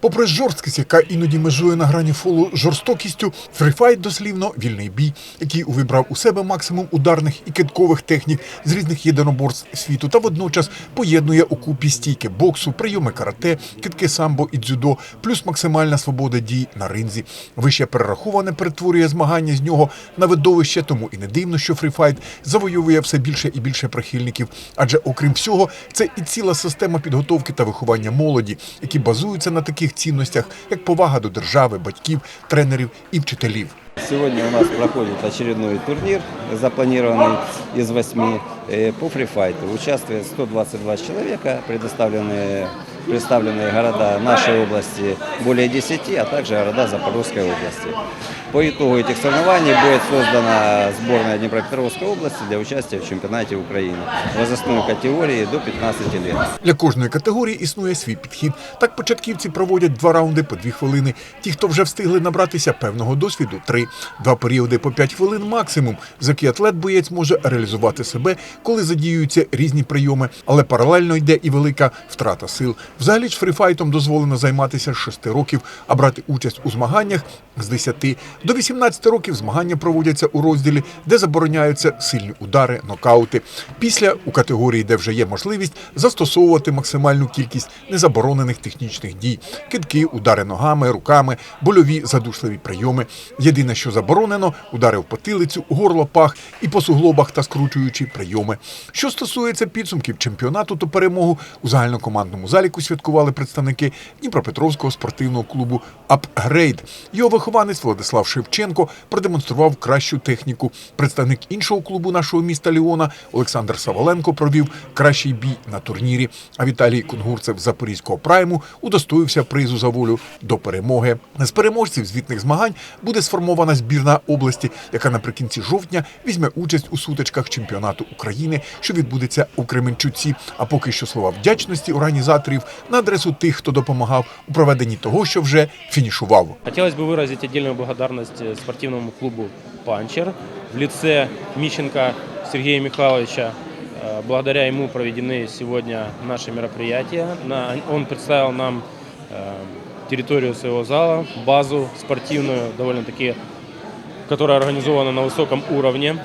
Попри жорсткість, яка іноді межує на грані фолу жорстокістю, фріфайт дослівно вільний бій, який увібрав у себе максимум ударних і киткових технік з різних єдиноборств світу, та водночас поєднує у купі стійки боксу, прийоми карате, китки самбо і дзюдо, плюс максимальна свобода дій на ринзі. Вище перераховане перетворює змагання з нього на видовище, тому і не дивно, що фріфайт завоює все більше і більше прихильників. Адже, окрім всього, це і ціла система підготовки та виховання молоді, які базуються на таких цінностях, як повага до держави, батьків, тренерів і вчителів. Сегодня у нас проходит очередной турнир, запланированный из восьми э, по фрифайту. Участвует 122 человека, предоставленные, представленные города нашей области более 10, а также города Запорожской области. По итогу этих соревнований будет создана сборная Днепропетровской области для участия в чемпионате Украины в возрастной категории до 15 лет. Для кожної категорії існує свій підхід. Так початківці проводять два раунди по дві хвилини. Ті, хто вже встигли набратися певного досвіду, три. Два періоди по п'ять хвилин максимум, за які атлет-боєць може реалізувати себе, коли задіюються різні прийоми, але паралельно йде і велика втрата сил. Взагалі ж фріфайтом дозволено займатися з 6 років, а брати участь у змаганнях з 10. До 18 років змагання проводяться у розділі, де забороняються сильні удари, нокаути. Після у категорії, де вже є можливість застосовувати максимальну кількість незаборонених технічних дій: кидки, удари ногами, руками, больові задушливі прийоми. Єдине, що заборонено, удари в потилицю, горло, пах і по суглобах та скручуючі прийоми. Що стосується підсумків чемпіонату, то перемогу у загальнокомандному заліку святкували представники Дніпропетровського спортивного клубу «Апгрейд». Його вихованець Владислав Шевченко продемонстрував кращу техніку. Представник іншого клубу нашого міста Ліона Олександр Саваленко провів кращий бій на турнірі. А Віталій Кунгурцев Запорізького прайму удостоївся призу за волю до перемоги. З переможців звітних змагань буде сформована збірна області, яка наприкінці жовтня візьме участь у сутичках чемпіонату України, що відбудеться у Кременчуці. А поки що слова вдячності організаторів на адресу тих, хто допомагав у проведенні того, що вже фінішував. Хотелось бы выразить отдельную благодарность э, спортивному клубу «Панчер» в лице Мищенко Сергея Михайловича. Э, Благодаря ему проведены сегодня наши мероприятия. На- Он представил нам э, территорию своего зала, базу спортивную, довольно-таки, которая организована на высоком уровне.